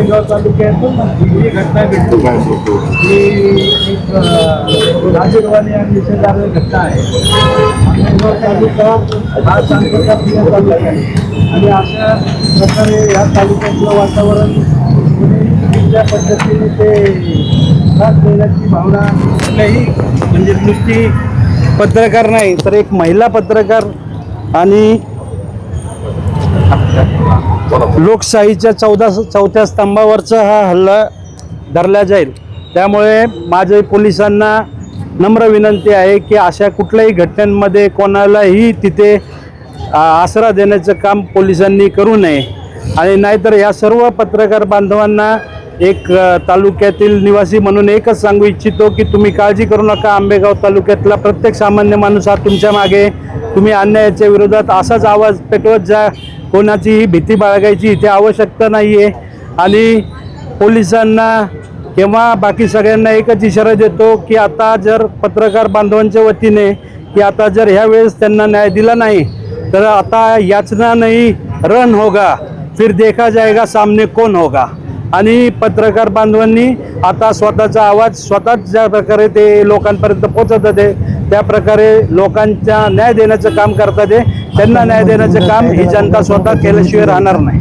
आंबेगाव तालुक्यातून ही घटना घडली. ही एक लाजीरवाणी आणि निषेधार्ह घटना आहे. आंबेगाव तालुका हा शांतताप्रिय तालुका आहे. आणि अशा प्रकारे या तालुक्यातलं वातावरण कुठल्या पद्धतीने ते त्रास देण्याची भावना नाही म्हणजे नुसती पत्रकार नाही तर एक महिला पत्रकार आणि लोकशाहीच्या चौदा चौथ्या स्तंभावरचा हा हल्ला धरला जाईल. त्यामुळे माझे पोलिसांना नम्र विनंती आहे की अशा कुठल्याही घटनांमध्ये कोणालाही तिथे आसरा देण्याचं काम पोलिसांनी करू नये. आणि नाहीतर या सर्व पत्रकार बांधवांना एक तालुक्यातील निवासी म्हणून एकच सांगू इच्छितो की तुम्ही काळजी करू नका. आंबेगाव तालुक्यातला प्रत्येक सामान्य माणूस हा तुमच्या मागे. तुम्ही अन्यायाच्या विरोधात असाच आवाज पेटवत जा. कोणाचीही भीती बाळगायची इथे आवश्यकता नाही आहे आणि पोलिसांना किंवा बाकी सगळ्यांना एकच इशारा देतो की आता जर पत्रकार बांधवांच्या वतीने की आता जर ह्या वेळेस त्यांना न्याय दिला नाही तर आता याचना नाही रन होगा. फिर देखा जाएगा सामने कोण होगा. आणि पत्रकार बांधवांनी आता स्वतःचा आवाज स्वतःच ज्या प्रकारे ते लोकांपर्यंत पोचवतात होते त्या प्रकारे लोकांच्या न्याय देण्याचं काम करतात ते. त्यांना न्याय देण्याचं काम ही जनता स्वतः केल्याशिवाय राहणार नाही.